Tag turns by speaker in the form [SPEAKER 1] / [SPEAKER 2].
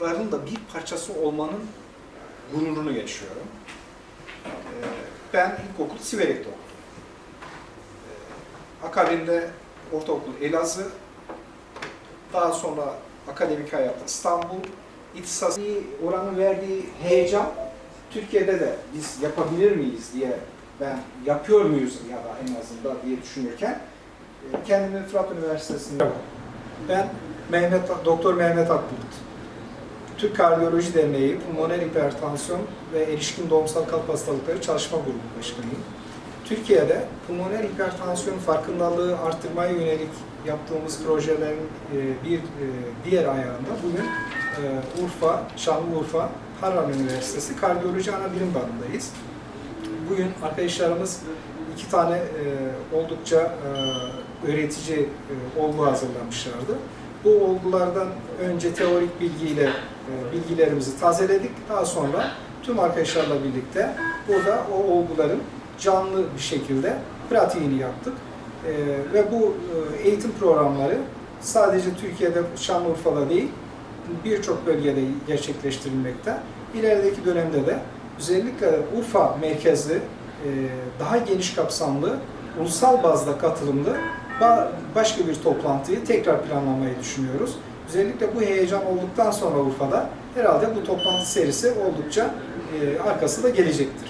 [SPEAKER 1] onların da bir parçası olmanın gururunu yaşıyorum. Ee, Ben ilkokul Siverek'te okudum. Ee, Akabinde ortaokul Elazığ, daha sonra akademik hayat İstanbul, İhtisas oranın verdiği heyecan Türkiye'de de biz yapabilir miyiz diye ben yapıyor muyuz ya da en azından diye düşünürken e, kendimi Fırat Üniversitesi'nde ben Mehmet Doktor Mehmet Akbulut. Türk Kardiyoloji Derneği Pulmoner Hipertansiyon ve Erişkin Doğumsal Kalp Hastalıkları Çalışma Grubu Başkanıyım. Türkiye'de pulmoner hipertansiyon farkındalığı arttırmaya yönelik yaptığımız projelerin e, bir e, diğer ayağında bugün e, Urfa, Şanlıurfa Harran Üniversitesi Kardiyoloji Ana Bilim Dalı'ndayız. Bugün arkadaşlarımız iki tane oldukça öğretici olgu hazırlamışlardı. Bu olgulardan önce teorik bilgiyle e, bilgilerimizi tazeledik. Daha sonra tüm arkadaşlarla birlikte burada o olguların canlı bir şekilde pratiğini yaptık. E, ve bu e, eğitim programları sadece Türkiye'de Şanlıurfa'da değil birçok bölgede gerçekleştirilmekte. İlerideki dönemde de özellikle Urfa merkezli daha geniş kapsamlı ulusal bazda katılımlı başka bir toplantıyı tekrar planlamayı düşünüyoruz. Özellikle bu heyecan olduktan sonra Urfa'da herhalde bu toplantı serisi oldukça arkası da gelecektir.